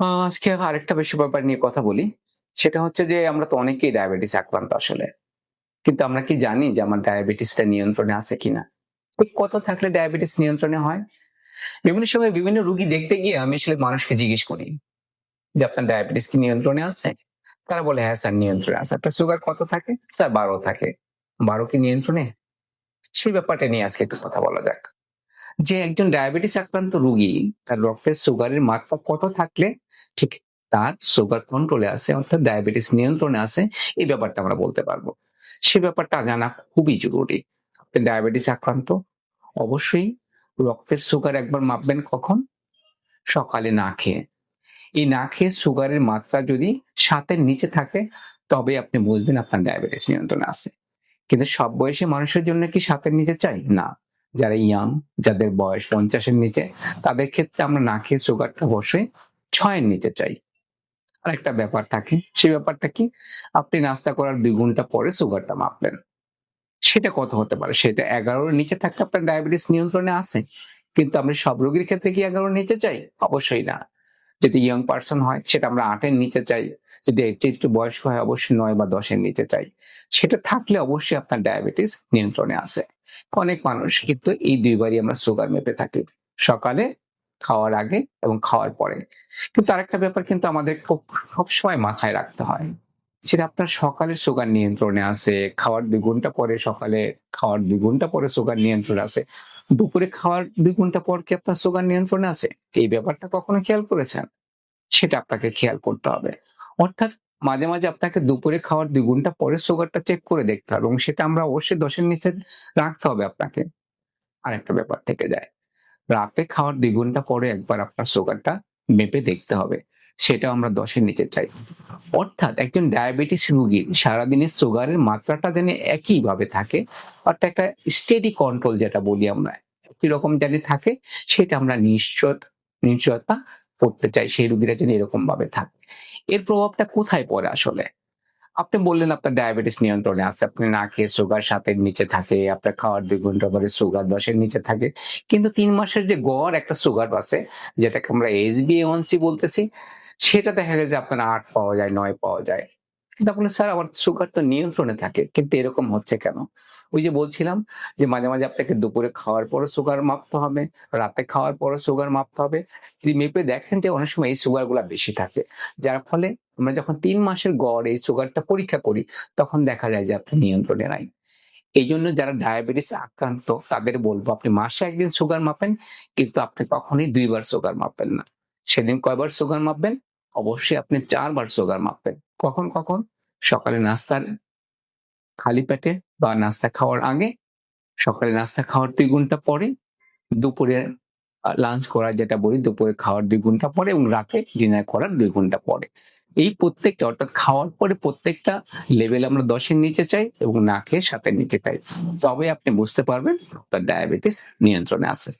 আজকে আরেকটা বেশি ব্যাপার নিয়ে কথা বলি। সেটা হচ্ছে যে, আমরা তো অনেকেই ডায়াবেটিস আক্রান্ত আসলে। কিন্তু আমরা কি জানি যে, আমার ডায়াবেটিসটা নিয়ন্ত্রণে আছে কিনা? ঠিক কত থাকলে ডায়াবেটিস নিয়ন্ত্রণে হয়। বিভিন্ন সময় বিভিন্ন রুগী দেখতে গিয়ে আমি আসলে মানুষকে জিজ্ঞেস করি যে, আপনার ডায়াবেটিস কি নিয়ন্ত্রণে আছে? তারা বলে হ্যাঁ স্যার, নিয়ন্ত্রণে আছে। আপনার সুগার কত থাকে? স্যার, বারো থাকে। বারো কি নিয়ন্ত্রণে? সেই ব্যাপারটা নিয়ে আজকে একটু কথা বলা যাক। যে একজন ডায়াবেটিস আক্রান্ত রুগী, তার রক্তের সুগারের মাত্রা কত থাকলে ঠিক তার সুগার কন্ট্রোলে আছে অর্থাৎ ডায়াবেটিস নিয়ন্ত্রণে আছে এই ব্যাপারটা আমরা বলতে পারব। সে ব্যাপারটা জানা খুবই জরুরি। ডায়াবেটিস আক্রান্ত, অবশ্যই রক্তের সুগার একবার মাপবেন কখন? সকালে না খেয়ে। এই না খেয়ে সুগারের মাত্রা যদি সাতের নিচে থাকে, তবে আপনি বুঝবেন আপনার ডায়াবেটিস নিয়ন্ত্রণে আছে কিন্তু সব বয়সী মানুষের জন্য কি সাতের নিচে চাই? না। যারা ইয়াং যাদের বয়স পঞ্চাশের নিচে, তাদের ক্ষেত্রে আমরা না খেয়ে সুগারটা অবশ্যই ছয়ের নিচে চাই। আর একটা ব্যাপার থাকে সেই ব্যাপারটা কি? আপনি নাস্তা করার দুই ঘণ্টা পরে সুগারটা মাপলেন। সেটা কত হতে পারে? সেটা এগারোর নিচে থাকলে আপনার ডায়াবেটিস নিয়ন্ত্রণে আছে। কিন্তু আমরা সব রোগীর ক্ষেত্রে কি এগারোর নিচে চাই? অবশ্যই না। যদি ইয়ং পার্সন হয়, সেটা আমরা আটের নিচে চাই। যদি একটু একটু বয়স্ক হয়, অবশ্যই নয় বা দশের নিচে চাই। সেটা থাকলে অবশ্যই আপনার ডায়াবেটিস নিয়ন্ত্রণে আছে। অনেক মানুষ কিন্তু এই দুইবারই আমরা সুগার মেপে থাকি। সকালে, খাওয়ার আগে এবং খাওয়ার পরে। কিন্তু আরেকটা ব্যাপার কিন্তু আমাদের সবসময় মাথায় রাখতে হয় সেটা আপনার সকালে সুগার নিয়ন্ত্রণে আছে, খাওয়ার দুই ঘণ্টা পরে সকালে খাওয়ার দুই ঘণ্টা পরে সুগার নিয়ন্ত্রণে আছে। দুপুরে খাওয়ার দুই ঘণ্টা পর কি আপনার সুগার নিয়ন্ত্রণে আছে? এই ব্যাপারটা কখনো খেয়াল করেছেন? সেটা আপনাকে খেয়াল করতে হবে। অর্থাৎ মাঝে মাঝে আপনাকে দুপুরে খাওয়ার দুই ঘণ্টা পরে সুগারটা চেক করে দেখতে হবে এবং সেটা আমরা অবশ্যই দশের নিচে রাখতে হবে আপনাকে। আরেকটা ব্যাপার থেকে যায়। রাতে খাওয়ার দুই ঘণ্টা পরে একবার আপনার সুগারটা মেপে দেখতে হবে। সেটা আমরা দশের নিচে চাই। অর্থাৎ একজন ডায়াবেটিস রোগীর সারাদিনের সুগারের মাত্রাটা যেন একইভাবে থাকে, অর্থাৎ একটা স্টেডি কন্ট্রোল যেটা বলি আমরা, একই রকম যেন থাকে, সেটা আমরা নিশ্চয়, নিশ্চয়তা করতে চাই। সেই রুগীরা যেন এরকম ভাবে থাকে। এর প্রভাবটা কোথায় পড়ে আসলে? আপনি বললেন আপনার ডায়াবেটিস নিয়ন্ত্রণে আছে, আপনি না খেয়ে সুগার সাতের নিচে থাকে, আপনার খাওয়ার দুই ঘণ্টা পরে সুগার দশের নিচে থাকে। কিন্তু তিন মাসের যে গড় একটা সুগার আছে, যেটাকে আমরা এইচ বি সি বলতেছি, সেটা দেখা গেছে আপনার আট পাওয়া যায়, নয় পাওয়া যায়। কিন্তু আপনি, স্যার, আমার সুগার তো নিয়ন্ত্রণে থাকে, কিন্তু এরকম হচ্ছে কেন? ওই যে বলছিলাম যে মাঝে মাঝে আপনাকে দুপুরে খাওয়ার পরে সুগার মাপতে হবে, রাতে খাওয়ার পরে সুগার মাপতে হবে। যদি মেপে দেখেন যে অনেক সময় এই সুগার বেশি থাকে। যার ফলে আমরা যখন তিন মাসের গড় এই সুগারটা পরীক্ষা করি, তখন দেখা যায় যে আপনি নিয়ন্ত্রণে নাই। এই জন্য যারা ডায়াবেটিস আক্রান্ত, তাদের বলব আপনি মাসে একদিন সুগার মাপেন, কিন্তু আপনি কখনই দুইবার সুগার মাপবেন না। সেদিন কয়বার সুগার মাপবেন? অবশ্যই আপনি চারবার সুগার মাপবেন। কখন কখন? সকালে নাস্তার খালি পেটে বা নাস্তা খাওয়ার আগে সকালে নাস্তা খাওয়ার দুই ঘণ্টা পরে, দুপুরে লাঞ্চ করার যেটা বলি, দুপুরে খাওয়ার দুই ঘণ্টা পরে এবং রাতে ডিনার করার দুই ঘণ্টা পরে। এই প্রত্যেকটা, অর্থাৎ খাওয়ার পরে প্রত্যেকটা লেভেল আমরা দশের নিচে চাই এবং না খেয়ে সাথে নিচে চাই। তবে আপনি বুঝতে পারবেন, আপনার ডায়াবেটিস নিয়ন্ত্রণে আছে।